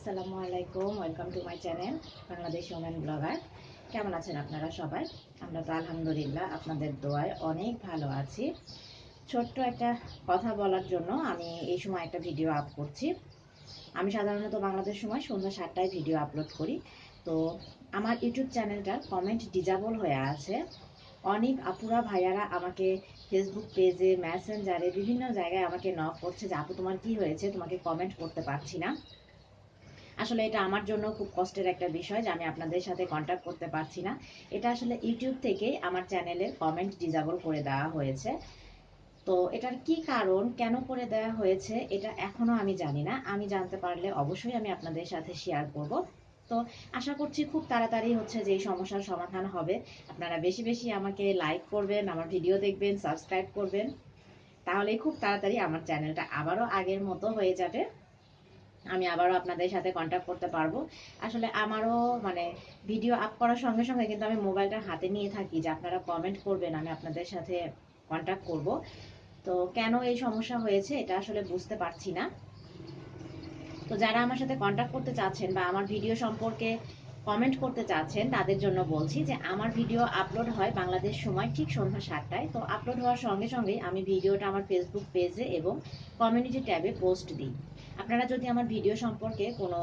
আসসালামু আলাইকুম welcome to my channel Bangladesh women blogger কেমন আছেন আপনারা সবাই? আমরা তো আলহামদুলিল্লাহ আপনাদের দোয়ায় অনেক ভালো আছি। ছোট্ট একটা কথা বলার জন্য আমি এই সময় একটা ভিডিও আপ করছি। আমি সাধারণত বাংলাদেশ সময় সন্ধ্যা সাতটায় ভিডিও আপলোড করি। তো আমার ইউটিউব চ্যানেলটার কমেন্ট ডিজাবল হয়ে আছে। অনেক আপুরা ভাইয়ারা আমাকে ফেসবুক পেজে মেসেঞ্জারে বিভিন্ন জায়গায় আমাকে নক করছে যে, আপু, তোমার কি হয়েছে? তোমাকে কমেন্ট করতে পারছি না। আসলে এটা আমার জন্য খুব কষ্টের একটা বিষয় যে আমি আপনাদের সাথে কন্ট্যাক্ট করতে পারছি না। এটা আসলে ইউটিউব থেকেই আমার চ্যানেলের কমেন্ট ডিজাবল করে দেওয়া হয়েছে। তো এটার কি কারণ, কেন করে দেওয়া হয়েছে, এটা এখনও আমি জানি না। আমি জানতে পারলে অবশ্যই আমি আপনাদের সাথে শেয়ার করব। তো আশা করছি খুব তাড়াতাড়ি হচ্ছে যে এই সমস্যার সমাধান হবে। আপনারা বেশি বেশি আমাকে লাইক করবেন, আমার ভিডিও দেখবেন সাবস্ক্রাইব করবেন। তাহলেই খুব তাড়াতাড়ি আমার চ্যানেলটা আবারও আগের মতো হয়ে যাবে। আমি আবারও আপনাদের সাথে কন্ট্যাক্ট করতে পারব। আসলে আমারও মানে ভিডিও আপ করার সঙ্গে সঙ্গে কিন্তু আমি মোবাইলটা হাতে নিয়ে থাকি, যে আপনারা কমেন্ট করবেন, আমি আপনাদের সাথে কন্ট্যাক্ট করব। তো কেন এই সমস্যা হয়েছে এটা আসলে বুঝতে পারছি না। তো যারা আমার সাথে কন্ট্যাক্ট করতে চাচ্ছেন বা আমার ভিডিও সম্পর্কে কমেন্ট করতে চাচ্ছেন, তাদের জন্য বলছি যে আমার ভিডিও আপলোড হয় বাংলাদেশ সময় ঠিক সন্ধ্যা সাতটায়। তো আপলোড হওয়ার সঙ্গে সঙ্গেই আমি ভিডিওটা আমার ফেসবুক পেজে এবং কমিউনিটি ট্যাবে পোস্ট দিই। আপনারা যদি আমার ভিডিও সম্পর্কে কোনো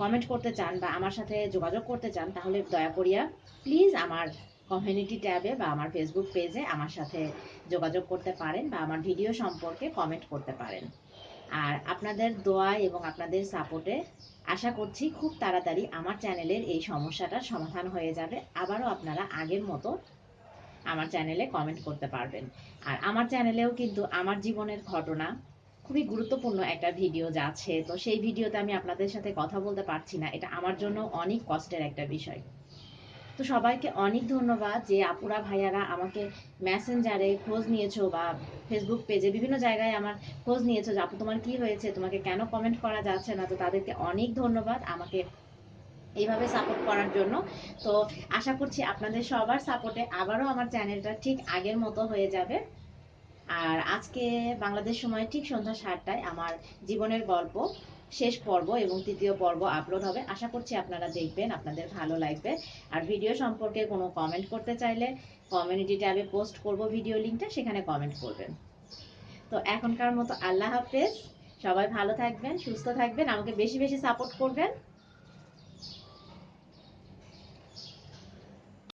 কমেন্ট করতে চান বা আমার সাথে যোগাযোগ করতে চান, তাহলে দয়া করিয়া প্লিজ আমার কমিউনিটি ট্যাবে বা আমার ফেসবুক পেজে আমার সাথে যোগাযোগ করতে পারেন বা আমার ভিডিও সম্পর্কে কমেন্ট করতে পারেন। আর আপনাদের দোয়া এবং আপনাদের সাপোর্টে আশা করছি খুব তাড়াতাড়ি আমার চ্যানেলের এই সমস্যাটার সমাধান হয়ে যাবে। আবারও আপনারা আগের মতো আমার চ্যানেলে কমেন্ট করতে পারবেন। আর আমার চ্যানেলেও কিন্তু আমার জীবনের ঘটনা খুবই গুরুত্বপূর্ণ একটা ভিডিও যাচ্ছে তো সেই ভিডিওতে আমি আপনাদের সাথে কথা বলতে পারছি না। এটা আমার জন্য অনেক কষ্টের একটা বিষয়। তো সবাইকে অনেক ধন্যবাদ যে আপুরা, ভাইয়ারা আমাকে মেসেঞ্জারে খোঁজ নিয়েছো বা ফেসবুক পেজে বিভিন্ন জায়গায় আমার খোঁজ নিয়েছো যে, আপু, তোমার কি হয়েছে? তোমাকে কেন কমেন্ট করা যাচ্ছে না? তো তাদেরকে অনেক ধন্যবাদ আমাকে এইভাবে সাপোর্ট করার জন্য। তো আশা করছি আপনাদের সবার সাপোর্টে আবারও আমার চ্যানেলটা ঠিক আগের মতো হয়ে যাবে। আর আজকে বাংলাদেশ সময় ঠিক সন্ধ্যা সাতটায় আমার জীবনের গল্প, শেষ পর্ব এবং তৃতীয় পর্ব আপলোড হবে। আশা করছি আপনারা দেখবেন, আপনাদের ভালো লাগবে। আর ভিডিও সম্পর্কে কোনো কমেন্ট করতে চাইলে কমিউনিটি ট্যাবে পোস্ট করব ভিডিও লিঙ্কটা সেখানে কমেন্ট করবেন। তো এখনকার মতো আল্লাহ হাফেজ। সবাই ভালো থাকবেন, সুস্থ থাকবেন, আমাকে বেশি বেশি সাপোর্ট করবেন।